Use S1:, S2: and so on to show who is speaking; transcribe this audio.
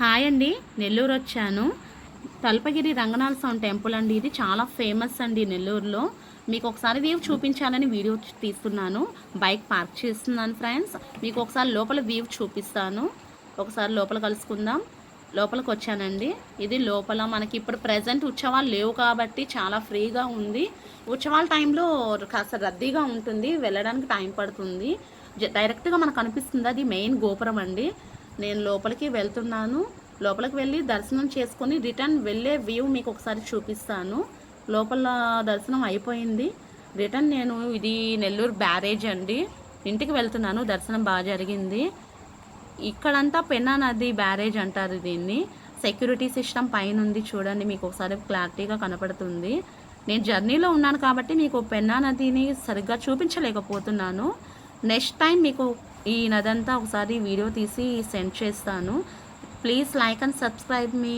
S1: Hi అండి నెల్లూరు వచ్చాను. Talpagiri Ranganatha Swamy temple అండి ఇది చాలా ఫేమస్ అండి నెల్లూరులో. మీకు ఒకసారి వ్యూ చూపించాలని వీడియో తీస్తున్నాను. బైక్ పార్క్ చేస్తున్నాను ఫ్రెండ్స్. మీకు ఒకసారి లోపల వ్యూ చూపిస్తాను. ఒకసారి లోపల కలుసుకుందాం. లోపలికి వచ్చానండి. ఇది లోపల మనకి ఇప్పుడు ప్రజెంట్ ఉత్సవాలు లేవు కాబట్టి చాలా ఫ్రీగా ఉంది. ఉత్సవాల టైంలో కాస్త రద్దీగా ఉంటుంది. వెళ్ళడానికి టైం పడుతుంది. డైరెక్ట్గా మనకు అనిపిస్తుంది అది మెయిన్ గోపురం అండి. నేను లోపలికి వెళ్తున్నాను. లోపలికి వెళ్ళి దర్శనం చేసుకొని రిటర్న్ వెళ్ళే వ్యూ మీకు ఒకసారి చూపిస్తాను. లోపల దర్శనం అయిపోయింది. రిటర్న్ నేను ఇది నెల్లూరు బ్యారేజ్ అండి. ఇంటికి వెళ్తున్నాను. దర్శనం బాగా జరిగింది. ఇక్కడంతా పెన్నా నది బ్యారేజ్ అంటారు దీన్ని. సెక్యూరిటీ సిస్టమ్ పైన ఉంది చూడండి. మీకు ఒకసారి క్లారిటీగా కనపడుతుంది. నేను జర్నీలో ఉన్నాను కాబట్టి మీకు పెన్నా నదిని సరిగ్గా చూపించలేకపోతున్నాను. నెక్స్ట్ టైం మీకు ఈ నదంతా ఒకసారి వీడియో తీసి సెండ్ చేస్తాను. Please like and subscribe me.